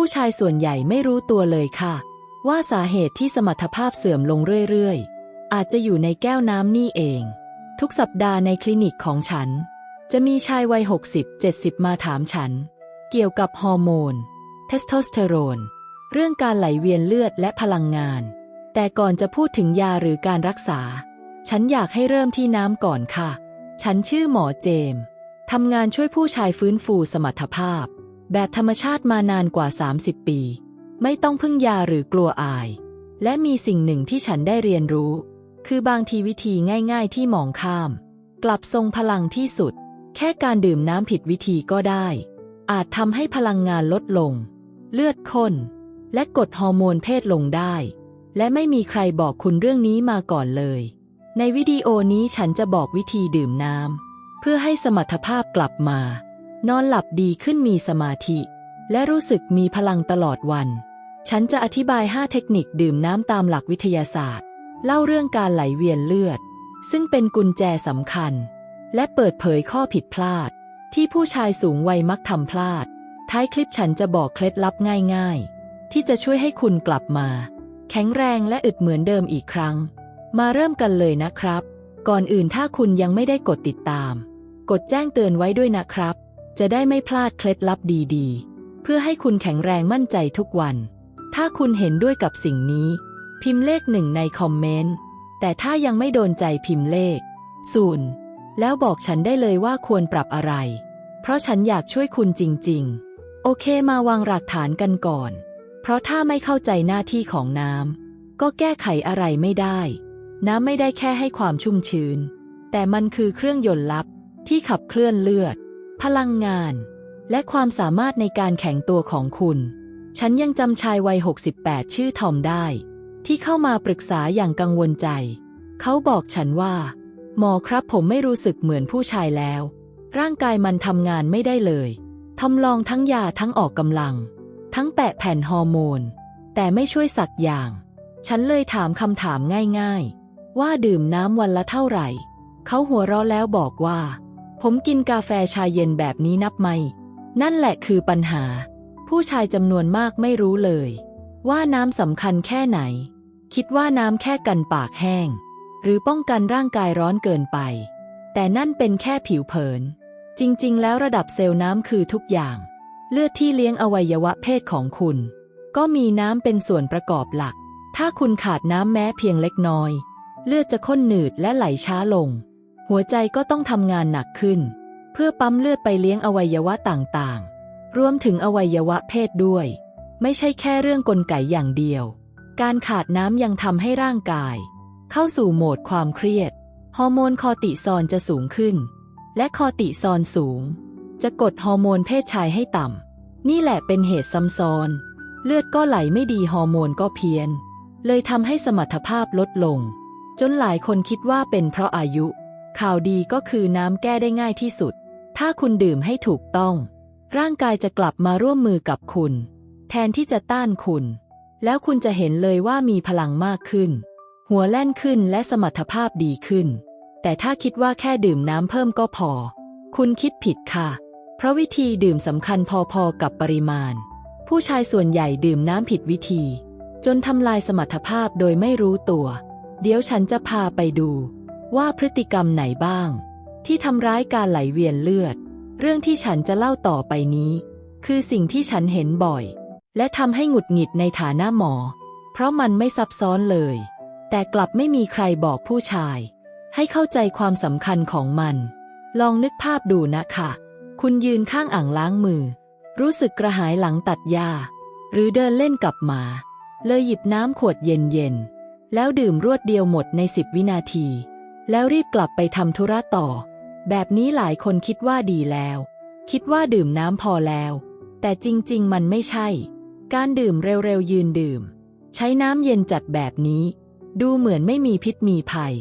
ผู้ชายส่วนใหญ่ไม่รู้ตัวเลยค่ะ ว่าสาเหตุที่สมรรถภาพเสื่อมลงเรื่อยๆ อาจจะอยู่ในแก้วน้ำนี่เอง ทุกสัปดาห์ในคลินิกของฉัน จะมีชายวัย 60-70 มาถามฉัน เกี่ยวกับฮอร์โมน เทสโทสเตอโรน เรื่องการไหลเวียนเลือดและพลังงาน แต่ก่อนจะพูดถึงยาหรือการรักษา ฉันอยากให้เริ่มที่น้ำก่อนค่ะ ฉันชื่อหมอเจมทำงานช่วยผู้ชายฟื้นฟูสมรรถภาพ แบบธรรมชาติมานานกว่า 30 ปี ไม่ต้องพึ่งยาหรือกลัวอาย และมีสิ่งหนึ่งที่ฉันได้เรียนรู้ คือบางทีวิธีง่าย ๆ ที่มองข้าม กลับทรงพลังที่สุด แค่การดื่มน้ำผิดวิธีก็ได้ อาจทำให้พลังงานลดลง เลือดข้น และกดฮอร์โมนเพศลงได้ และไม่มีใครบอกคุณเรื่องนี้มาก่อนเลย ในวิดีโอนี้ฉันจะบอกวิธีดื่มน้ำเพื่อให้สมรรถภาพกลับมา นอนหลับดีขึ้นมีสมาธิ และรู้สึกมีพลังตลอดวัน ฉันจะอธิบาย 5 เทคนิคดื่มน้ำตามหลักวิทยาศาสตร์ เล่าเรื่องการไหลเวียนเลือด ซึ่งเป็นกุญแจสำคัญ และเปิดเผยข้อผิดพลาด ที่ผู้ชายสูงวัยมักทำพลาด ท้ายคลิปฉันจะบอกเคล็ดลับง่ายๆ ที่จะช่วยให้คุณกลับมา แข็งแรงและอึดเหมือนเดิมอีกครั้ง มาเริ่มกันเลยนะครับ ก่อนอื่นถ้าคุณยังไม่ได้กดติดตาม กดแจ้งเตือนไว้ด้วยนะครับ จะได้ไม่พลาดเคล็ดลับดีๆ เพื่อให้คุณแข็งแรงมั่นใจทุกวัน ถ้าคุณเห็นด้วยกับสิ่งนี้ พิมพ์เลขหนึ่งในคอมเมนต์ แต่ถ้ายังไม่โดนใจพิมพ์เลขศูนย์แล้วบอกฉันได้เลยว่าควรปรับอะไร เพราะฉันอยากช่วยคุณจริง ๆ โอเคมาวางหลักฐานกันก่อน เพราะถ้าไม่เข้าใจหน้าที่ของน้ำก็แก้ไขอะไรไม่ได้ น้ำไม่ได้แค่ให้ความชุ่มชื้น แต่มันคือเครื่องยนต์ลับที่ขับเคลื่อนเลือด พลังงาน และความสามารถในการแข็งตัวของคุณ ฉันยังจำชายวัย 68 ชื่อทอมได้ ที่เข้ามาปรึกษาอย่างกังวลใจ เขาบอกฉันว่า หมอครับผมไม่รู้สึกเหมือนผู้ชายแล้ว ร่างกายมันทำงานไม่ได้เลยทำลองทั้งยาทั้งออกกำลัง ทั้งแปะแผ่นฮอร์โมน แต่ไม่ช่วยสักอย่าง ฉันเลยถามคำถามง่ายๆ ว่าดื่มน้ำวันละเท่าไหร่ เขาหัวเราะแล้วบอกว่า ผมกินกาแฟชาเย็นแบบนี้นับไหม นั่นแหละคือปัญหา ผู้ชายจำนวนมากไม่รู้เลย ว่าน้ำสำคัญแค่ไหน คิดว่าน้ำแค่กันปากแห้ง หรือป้องกันร่างกายร้อนเกินไป แต่นั่นเป็นแค่ผิวเผิน จริง ๆ แล้วระดับเซลล์น้ำคือทุกอย่าง เลือดที่เลี้ยงอวัยวะเพศของคุณ ก็มีน้ำเป็นส่วนประกอบหลัก ถ้าคุณขาดน้ำแม้เพียงเล็กน้อย เลือดจะข้นหนืดและไหลช้าลง หัวใจก็ต้องทำงานหนักขึ้น เพื่อปั๊มเลือดไปเลี้ยงอวัยวะต่างๆ รวมถึงอวัยวะเพศด้วย ไม่ใช่แค่เรื่องกลไกอย่างเดียว การขาดน้ำยังทำให้ร่างกาย เข้าสู่โหมดความเครียด ฮอร์โมนคอติซอลจะสูงขึ้น และคอติซอลสูง จะกดฮอร์โมนเพศชายให้ต่ำ นี่แหละเป็นเหตุซ้ำซ้อน เลือดก็ไหลไม่ดีฮอร์โมนก็เพี้ยน เลยทำให้สมรรถภาพลดลง จนหลายคนคิดว่าเป็นเพราะอายุ ข่าวดีก็คือน้ำแก้ได้ง่ายที่สุด ถ้าคุณดื่มให้ถูกต้อง ร่างกายจะกลับมาร่วมมือกับคุณ แทนที่จะต้านคุณ แล้วคุณจะเห็นเลยว่ามีพลังมากขึ้น หัวแล่นขึ้นและสมรรถภาพดีขึ้น แต่ถ้าคิดว่าแค่ดื่มน้ำเพิ่มก็พอ คุณคิดผิดค่ะ เพราะวิธีดื่มสำคัญพอๆกับปริมาณ ผู้ชายส่วนใหญ่ดื่มน้ำผิดวิธี จนทำลายสมรรถภาพโดยไม่รู้ตัว เดี๋ยวฉันจะพาไปดู ว่าพฤติกรรมไหนบ้าง ที่ทำร้ายการไหลเวียนเลือด เรื่องที่ฉันจะเล่าต่อไปนี้ คือสิ่งที่ฉันเห็นบ่อย และทำให้หงุดหงิดในฐานะหมอ เพราะมันไม่ซับซ้อนเลย แต่กลับไม่มีใครบอกผู้ชาย ให้เข้าใจความสำคัญของมัน ลองนึกภาพดูนะค่ะคุณยืนข้างอ่างล้างมือ รู้สึกกระหายหลังตัดหญ้าหรือเดินเล่นกับหมา เลยหยิบน้ำขวดเย็นๆแล้วดื่มรวดเดียวหมดในสิบวินาที แล้วรีบกลับไปทำธุระต่อ แบบนี้หลายคนคิดว่าดีแล้ว คิดว่าดื่มน้ำพอแล้ว แต่จริง ๆ มันไม่ใช่ การดื่มเร็ว ๆ ยืนดื่ม ใช้น้ำเย็นจัดแบบนี้ ดูเหมือนไม่มีพิษมีภัย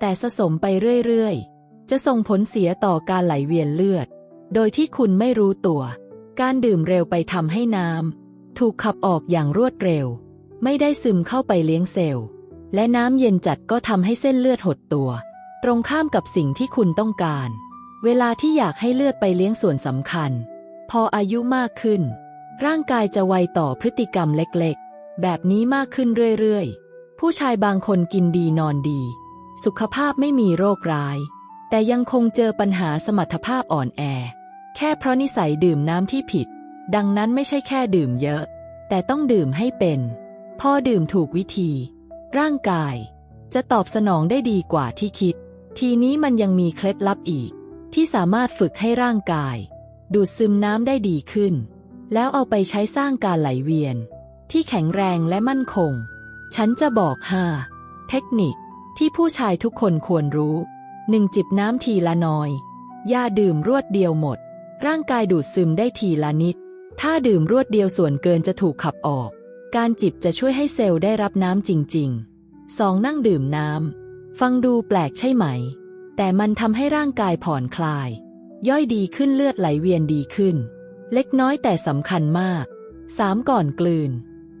แต่สะสมไปเรื่อย ๆ จะส่งผลเสียต่อการไหลเวียนเลือด โดยที่คุณไม่รู้ตัว การดื่มเร็วไปทำให้น้ำถูกขับออกอย่างรวดเร็ว ไม่ได้ซึมเข้าไปเลี้ยงเซลล์ และน้ำเย็นจัดก็ทำให้เส้นเลือดหดตัว ตรงข้ามกับสิ่งที่คุณต้องการ เวลาที่อยากให้เลือดไปเลี้ยงส่วนสำคัญ พออายุมากขึ้น ร่างกายจะไวต่อพฤติกรรมเล็กๆ แบบนี้มากขึ้นเรื่อยๆ ผู้ชายบางคนกินดีนอนดี สุขภาพไม่มีโรคร้าย แต่ยังคงเจอปัญหาสมรรถภาพอ่อนแอ แค่เพราะนิสัยดื่มน้ำที่ผิด ดังนั้นไม่ใช่แค่ดื่มเยอะ แต่ต้องดื่มให้เป็น พอดื่มถูกวิธี ร่างกาย จะตอบสนองได้ดีกว่าที่คิด ทีนี้มันยังมีเคล็ดลับอีก ที่สามารถฝึกให้ร่างกาย ดูดซึมน้ำได้ดีขึ้น แล้วเอาไปใช้สร้างการไหลเวียน ที่แข็งแรงและมั่นคง ฉันจะบอกห้าเทคนิคที่ผู้ชายทุกคนควรรู้หนึ่งจิบน้ำทีละน้อยอย่าดื่มรวดเดียวหมด ร่างกายดูดซึมได้ทีละนิด ถ้าดื่มรวดเดียวส่วนเกินจะถูกขับออก การจิบจะช่วยให้เซลล์ได้รับน้ำจริงๆ 2. นั่งดื่มน้ำ ฟังดูแปลกใช่ไหม แต่มันทำให้ร่างกายผ่อนคลาย ย่อยดีขึ้นเลือดไหลเวียนดีขึ้น เล็กน้อยแต่สำคัญมาก 3. ก่อนกลืน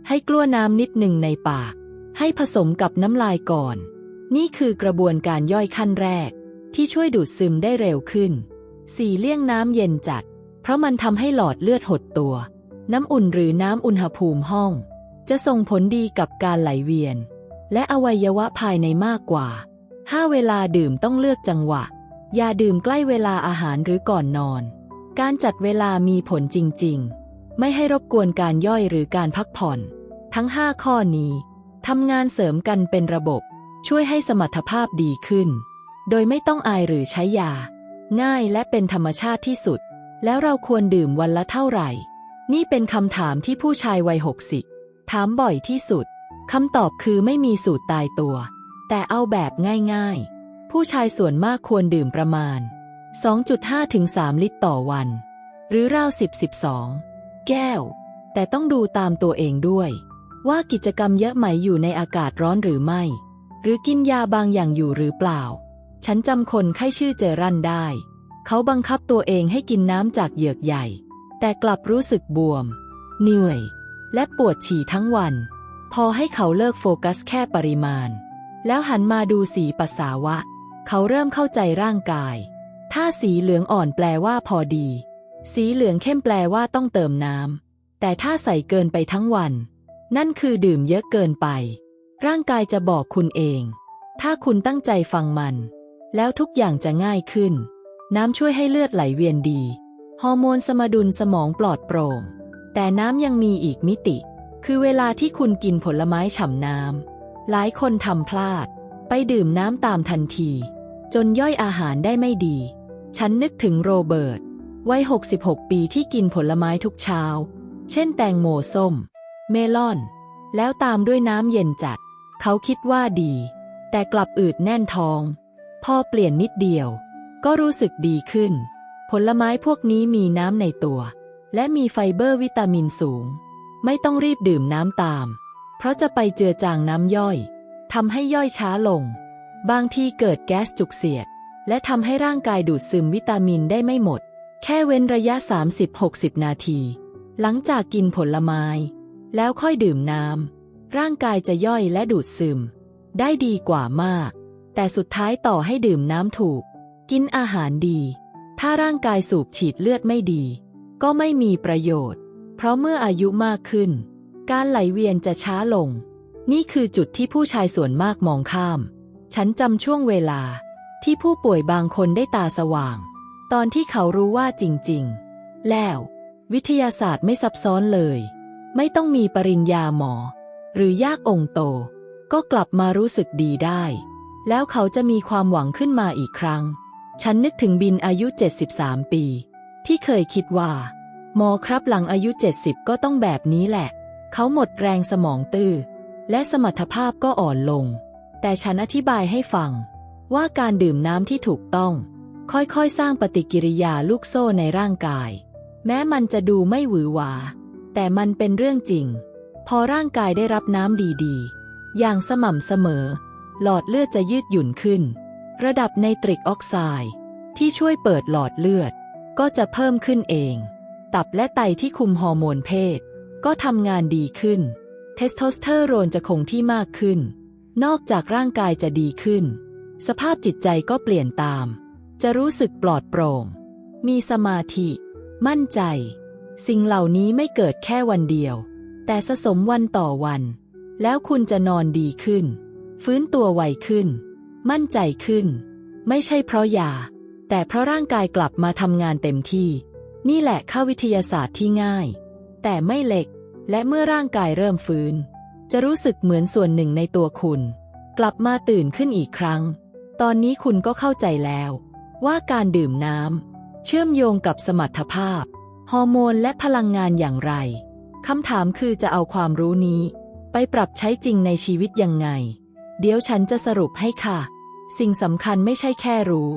ให้กลั้วน้ำนิดหนึ่งในปาก ให้ผสมกับน้ำลายก่อน นี่คือกระบวนการย่อยขั้นแรก ที่ช่วยดูดซึมได้เร็วขึ้น 4. เลี่ยงน้ำเย็นจัด เพราะมันทำให้หลอดเลือดหดตัว น้ำอุ่นหรือน้ำอุณหภูมิห้อง จะส่งผลดีกับการไหลเวียน และอวัยวะภายในมากกว่า 5. เวลาดื่มต้องเลือกจังหวะ อย่าดื่มใกล้เวลาอาหารหรือก่อนนอน การจัดเวลามีผลจริง ๆ ไม่ให้รบกวนการย่อยหรือการพักผ่อน ทั้ง 5 ข้อนี้ทำงานเสริมกันเป็นระบบ ช่วยให้สมรรถภาพดีขึ้น โดยไม่ต้องอายหรือใช้ยา ง่ายและเป็นธรรมชาติที่สุด แล้วเราควรดื่มวันละเท่าไหร่ นี่เป็นคำถามที่ผู้ชายวัยหกสิบ ถามบ่อยที่สุด คำตอบคือไม่มีสูตรตายตัว แต่เอาแบบง่ายๆ ผู้ชายส่วนมากควรดื่มประมาณ 2.5 ถึง 3 ลิตรต่อวัน หรือราว 10 12 แก้ว แต่ต้องดูตามตัวเองด้วย ว่ากิจกรรมเยอะไหมอยู่ในอากาศร้อนหรือไม่ หรือกินยาบางอย่างอยู่หรือเปล่า ฉันจำคนไข้ชื่อเจรันได้ เขาบังคับตัวเองให้กินน้ำจากเหยือกใหญ่ แต่กลับรู้สึกบวม เหนื่อย และปวดฉี่ทั้งวัน พอให้เขาเลิกโฟกัสแค่ปริมาณ แล้วหันมาดูสีปัสสาวะ เขาเริ่มเข้าใจร่างกาย ถ้าสีเหลืองอ่อนแปลว่าพอดี สีเหลืองเข้มแปลว่าต้องเติมน้ำแต่ถ้าใส่เกินไปทั้งวัน นั่นคือดื่มเยอะเกินไป ร่างกายจะบอกคุณเอง ถ้าคุณตั้งใจฟังมัน แล้วทุกอย่างจะง่ายขึ้น น้ำช่วยให้เลือดไหลเวียนดี ฮอร์โมนสมดุลสมองปลอดโปร่ง แต่น้ำยังมีอีกมิติ คือเวลาที่คุณกินผลไม้ฉ่ำน้ำหลายคนทำพลาด ไปดื่มน้ำตามทันที จนย่อยอาหารได้ไม่ดี ฉันนึกถึงโรเบิร์ตวัย 66 ปีที่กินผลไม้ทุกเช้า เช่นแตงโมส้ม เมลอน แล้วตามด้วยน้ำเย็นจัด เขาคิดว่าดี แต่กลับอืดแน่นท้อง พอเปลี่ยนนิดเดียว ก็รู้สึกดีขึ้น ผลไม้พวกนี้มีน้ำในตัว และมีไฟเบอร์วิตามินสูง ไม่ต้องรีบดื่มน้ำตาม เพราะจะไปเจือจางน้ำย่อยทำให้ย่อยช้าลง บางทีเกิดแก๊สจุกเสียด และทำให้ร่างกายดูดซึมวิตามินได้ไม่หมด แค่เว้นระยะ 30-60 นาที หลังจากกินผลไม้ แล้วค่อยดื่มน้ำร่างกายจะย่อยและดูดซึม ได้ดีกว่ามาก แต่สุดท้ายต่อให้ดื่มน้ำถูก กินอาหารดี ถ้าร่างกายสูบฉีดเลือดไม่ดี ก็ไม่มีประโยชน์ เพราะเมื่ออายุมากขึ้น การไหลเวียนจะช้าลง นี่คือจุดที่ผู้ชายส่วนมากมองข้าม ฉันจำช่วงเวลาที่ผู้ป่วยบางคนได้ตาสว่าง ตอนที่เขารู้ว่าจริง ๆ แล้ว วิทยาศาสตร์ไม่ซับซ้อนเลย ไม่ต้องมีปริญญาหมอ หรือยากองโต ก็กลับมารู้สึกดีได้ แล้วเขาจะมีความหวังขึ้นมาอีกครั้ง ฉันนึกถึงบินอายุ 73 ปี ที่เคยคิดว่า หมอครับหลังอายุ 70 ก็ต้องแบบนี้แหละ เขาหมดแรงสมองตื้อ และสมรรถภาพก็อ่อนลง แต่ฉันอธิบายให้ฟัง ว่าการดื่มน้ำที่ถูกต้อง ค่อยๆ สร้างปฏิกิริยาลูกโซ่ในร่างกาย แม้มันจะดูไม่หวือหวา แต่มันเป็นเรื่องจริง พอร่างกายได้รับน้ำดีๆ อย่างสม่ำเสมอ หลอดเลือดจะยืดหยุ่นขึ้น ระดับไนตริกออกไซด์ที่ช่วยเปิดหลอดเลือด ก็จะเพิ่มขึ้นเอง ตับและไตที่คุมฮอร์โมนเพศ ก็ทำงานดีขึ้น เทสโทสเตอโรนจะคงที่มากขึ้น นอกจากร่างกายจะดีขึ้น สภาพจิตใจก็เปลี่ยนตาม จะรู้สึกปลอดโปร่ง มีสมาธิ มั่นใจ สิ่งเหล่านี้ไม่เกิดแค่วันเดียว แต่สะสมวันต่อวัน แล้วคุณจะนอนดีขึ้น ฟื้นตัวไวขึ้น มั่นใจขึ้น ไม่ใช่เพราะยา แต่เพราะร่างกายกลับมาทำงานเต็มที่ นี่แหละข้าวิทยาศาสตร์ที่ง่าย แต่ไม่เล็ก และเมื่อร่างกายเริ่มฟื้น จะรู้สึกเหมือนส่วนหนึ่งในตัวคุณ กลับมาตื่นขึ้นอีกครั้ง ตอนนี้คุณก็เข้าใจแล้ว ว่าการดื่มน้ำเชื่อมโยงกับสมรรถภาพ ฮอร์โมนและพลังงานอย่างไรคำถามคือจะเอาความรู้นี้ ไปปรับใช้จริงในชีวิตยังไง เดี๋ยวฉันจะสรุปให้ค่ะ สิ่งสำคัญไม่ใช่แค่รู้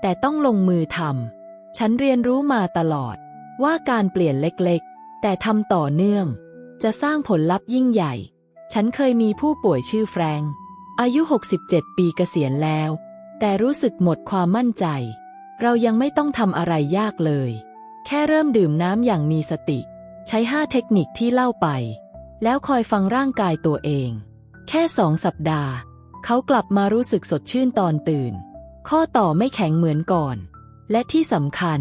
แต่ต้องลงมือทำ ฉันเรียนรู้มาตลอด ว่าการเปลี่ยนเล็กๆ แต่ทำต่อเนื่อง จะสร้างผลลัพธ์ยิ่งใหญ่ ฉันเคยมีผู้ป่วยชื่อแฟรงอายุ 67 ปีเกษียณแล้ว แต่รู้สึกหมดความมั่นใจ เรายังไม่ต้องทำอะไรยากเลย แค่เริ่มดื่มน้ำอย่างมีสติ ใช้ห้าเทคนิคที่เล่าไป แล้วคอยฟังร่างกายตัวเอง แค่สองสัปดาห์ เขากลับมารู้สึกสดชื่นตอนตื่น ข้อต่อไม่แข็งเหมือนก่อน และที่สำคัญ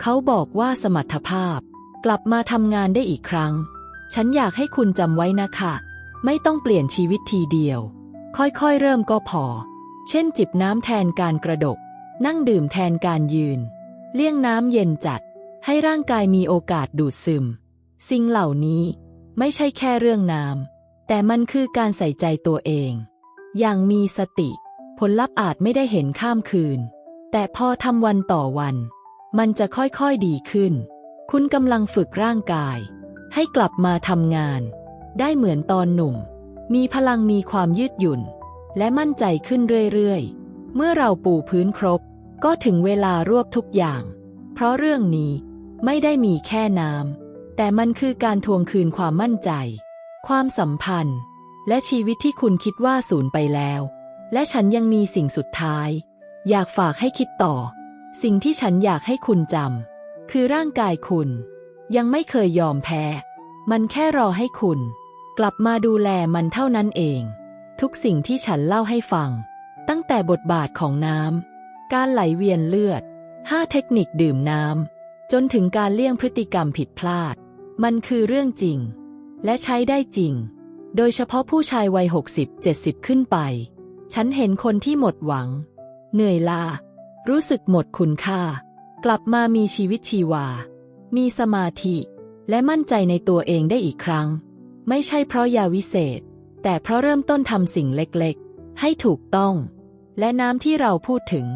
เขาบอกว่าสมรรถภาพ กลับมาทำงานได้อีกครั้ง ฉันอยากให้คุณจำไว้นะคะ ไม่ต้องเปลี่ยนชีวิตทีเดียว ค่อยๆ เริ่มก็พอ เช่น จิบน้ำแทนการกระดก นั่งดื่มแทนการยืน เลี่ยงน้ำเย็นจัด ให้ร่างกายมีโอกาสดูดซึม สิ่งเหล่านี้ไม่ใช่แค่เรื่องน้ำแต่มันคือการใส่ใจตัวเอง อย่างมีสติ ผลลัพธ์อาจไม่ได้เห็นข้ามคืน แต่พอทำวันต่อวัน มันจะค่อยๆดีขึ้น คุณกำลังฝึกร่างกาย ให้กลับมาทำงาน ได้เหมือนตอนหนุ่ม มีพลังมีความยืดหยุ่น และมั่นใจขึ้นเรื่อยๆ เมื่อเราปูพื้นครบ ก็ถึงเวลารวบทุกอย่าง เพราะเรื่องนี้ไม่ได้มีแค่น้ำแต่มันคือการทวงคืนความมั่นใจ ความสัมพันธ์ และชีวิตที่คุณคิดว่าสูญไปแล้ว และฉันยังมีสิ่งสุดท้าย อยากฝากให้คิดต่อ สิ่งที่ฉันอยากให้คุณจำคือร่างกายคุณ ยังไม่เคยยอมแพ้ มันแค่รอให้คุณ กลับมาดูแลมันเท่านั้นเอง ทุกสิ่งที่ฉันเล่าให้ฟัง ตั้งแต่บทบาทของน้ำการไหลเวียนเลือดห้าเทคนิคดื่มน้ำจนถึงการเลี่ยงพฤติกรรมผิดพลาด มันคือเรื่องจริง และใช้ได้จริง โดยเฉพาะผู้ชายวัย 60-70 ขึ้นไป ฉันเห็นคนที่หมดหวัง เหนื่อยล้ารู้สึกหมดคุณค่า กลับมามีชีวิตชีวา มีสมาธิ และมั่นใจในตัวเองได้อีกครั้ง ไม่ใช่เพราะยาวิเศษ แต่เพราะเริ่มต้นทำสิ่งเล็กๆ ให้ถูกต้อง และน้ำที่เราพูดถึง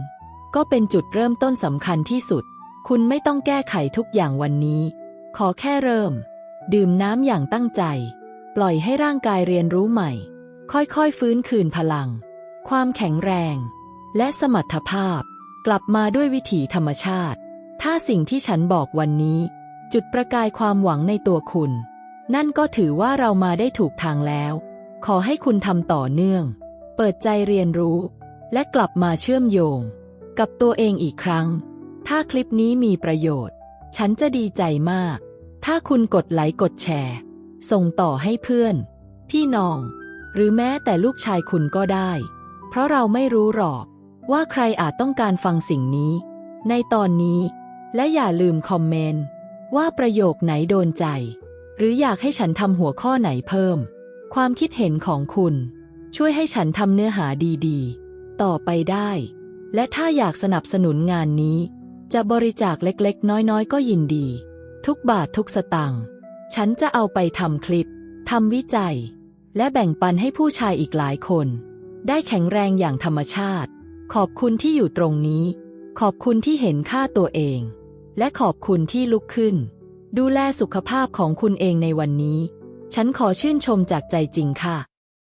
ก็เป็นจุดเริ่มต้นสำคัญที่สุด คุณไม่ต้องแก้ไขทุกอย่างวันนี้ ขอแค่เริ่ม ดื่มน้ำอย่างตั้งใจ ปล่อยให้ร่างกายเรียนรู้ใหม่ ค่อยๆฟื้นคืนพลัง ความแข็งแรง และสมรรถภาพ กลับมาด้วยวิถีธรรมชาติ ถ้าสิ่งที่ฉันบอกวันนี้ จุดประกายความหวังในตัวคุณ นั่นก็ถือว่าเรามาได้ถูกทางแล้ว ขอให้คุณทำต่อเนื่อง เปิดใจเรียนรู้ และกลับมาเชื่อมโยง กับตัวเองอีกครั้ง ถ้าคลิปนี้มีประโยชน์ ฉันจะดีใจมาก ถ้าคุณกดไลค์กดแชร์ ส่งต่อให้เพื่อน พี่น้อง หรือแม้แต่ลูกชายคุณก็ได้ เพราะเราไม่รู้หรอกว่าใครอาจต้องการฟังสิ่งนี้ ในตอนนี้ และอย่าลืมคอมเมนต์ว่าประโยคไหนโดนใจ หรืออยากให้ฉันทำหัวข้อไหนเพิ่ม ความคิดเห็นของคุณ ช่วยให้ฉันทำเนื้อหาดีๆ ต่อไปได้ และถ้าอยากสนับสนุนงานนี้ จะบริจาคเล็กๆ น้อยๆ ก็ยินดี ทุกบาททุกสตางค์ฉันจะเอาไปทำคลิปทำวิจัย และแบ่งปันให้ผู้ชายอีกหลายคน ได้แข็งแรงอย่างธรรมชาติ ขอบคุณที่อยู่ตรงนี้ ขอบคุณที่เห็นค่าตัวเอง และขอบคุณที่ลุกขึ้น ดูแลสุขภาพของคุณเองในวันนี้ ฉันขอชื่นชมจากใจจริงค่ะ